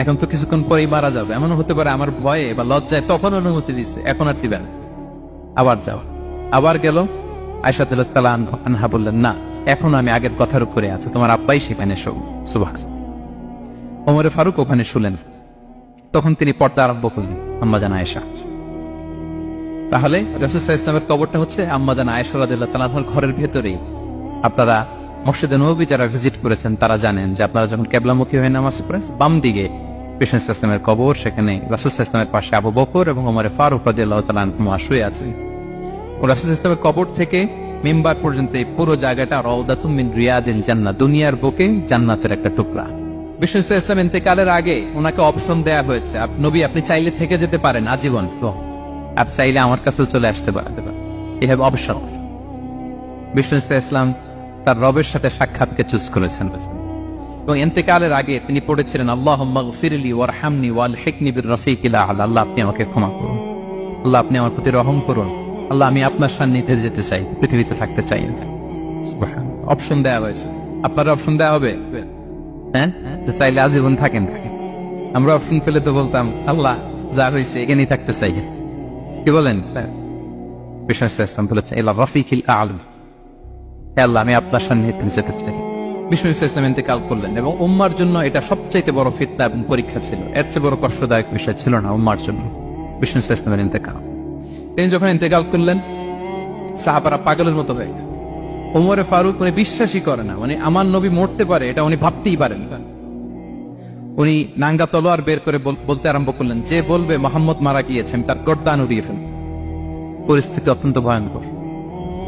এখন তো কিছুক্ষণ পরেই মারা যাবে। এমন হতে পারে আমার ভয়ে বা লজ্জায় তখন অনুমতি দিচ্ছে এখন আর দিবেন আবার যাও। আবার গেল। আয়সাদুল্লাহ আনহা বললেন, না, এখন আমি আগের কথার উপরে আছে। তোমার আব্বাই সেখানে শো সুভাষ ওমরে ফারুক ওখানে শুলেন। তখন তিনি পর্দা আরম্ভ করলেন, আম্মা জান আয়েশা। তাহলে রসুল্লাহ ইসলামের কবরটা হচ্ছে আম্মা জান আয়েশা রাদিল্লাহ তালাহর ঘরের ভেতরেই। আপনারা মসজিদে নবী যারা ভিজিট করেছেন, তারা জানেন যে আপনারা যখন কেবলামুখী হয়ে নামাজ পড়েন, বাম দিকে কৃষ্ণ ইসলামের কবর, সেখানে রাসুল ইসলামের পাশে আবু বকর এবং ওমরে ফারুক রাদিল্লাহ তালা শুয়ে আছেন ও রাসুল ইসলামের কবর থেকে মেম্বার পর্যন্ত এই পুরো জায়গাটা রওদাতুম মিন রিয়াদিল জান্নাত দুনিয়ার বুকে জান্নাতের একটা টুকরা। বিষ্ণু ইসলাম ইন্তেকালের আগে ওনাকে অপশন দেয়া হয়েছে। নবী, আপনি চাইলে থেকে যেতে পারেন, আজীবন। তো আর চাইলে আমার কাছে চলে আসতে পারতে পারেন এই অপশন বিষ্ণু ইসলাম তার রবের সাথে সাক্ষাৎকে চুজ করেছেন এবং ইন্তেকালের আগে তিনি পড়েছিলেন আল্লাহ ফিরলি ওয়ারহামনি ওয়াল হেকনি বির রফিকিলা আল্লাহ আপনি আমাকে ক্ষমা করুন। আল্লাহ আপনি আমার প্রতি রহম করুন। আল্লাহ আমি আপনার সান্নিধ্যে যেতে চাই, পৃথিবীতে থাকতে চাই। অপশন দেওয়া হয়েছে। আপনার অপশন দেওয়া হবে? হ্যাঁ? চাইলে আজীবন থাকেন। আমরা অপশন পেলে তো বলতাম, আল্লাহ, যা হয়েছে এখানেই থাকতে চাই। কি বলেন? বিষ্ণু ইসলাম বলেছেন এলা রফিকিল আলম আল্লাহ, আমি আপনার সান্নিধ্যে যেতে চাই। বিষ্ণু করলেন এবং উম্মার জন্য এটা সবচাইতে বড় ফিতনা এবং পরীক্ষা ছিল। এর চেয়ে বড় কষ্টদায়ক বিষয় ছিল না উম্মার জন্য। বিষ্ণু ইসলামের ইন্তেকাল। তিনি যখন ইন্তেকাল করলেন, সাহাবারা পাগলের মতো হয়ে ফারুক উনি বিশ্বাসই করে না মানে আমার নবী মরতে পারে, এটা উনি ভাবতেই পারেন উনি নাঙ্গা তলোয়ার বের করে বল- বলতে আরম্ভ করলেন, যে বলবে, মোহাম্মদ মারা গিয়েছেন তার গর্দান উড়িয়ে ফেলবে। পরিস্থিতি অত্যন্ত ভয়ঙ্কর।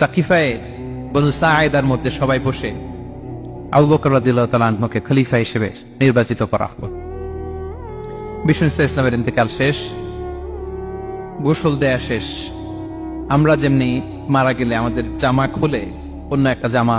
সাকিফায় বনু সায়েদার মধ্যে সবাই বসে আবু বকর আনহুকে খলিফা হিসেবে নির্বাচিত করা হলো। বিষ্ণু ইসলামের ইন্তেকাল শেষ, গোসল দেয়া শেষ। আমরা যেমনি মারা গেলে আমাদের জামা খুলে অন্য একটা জামা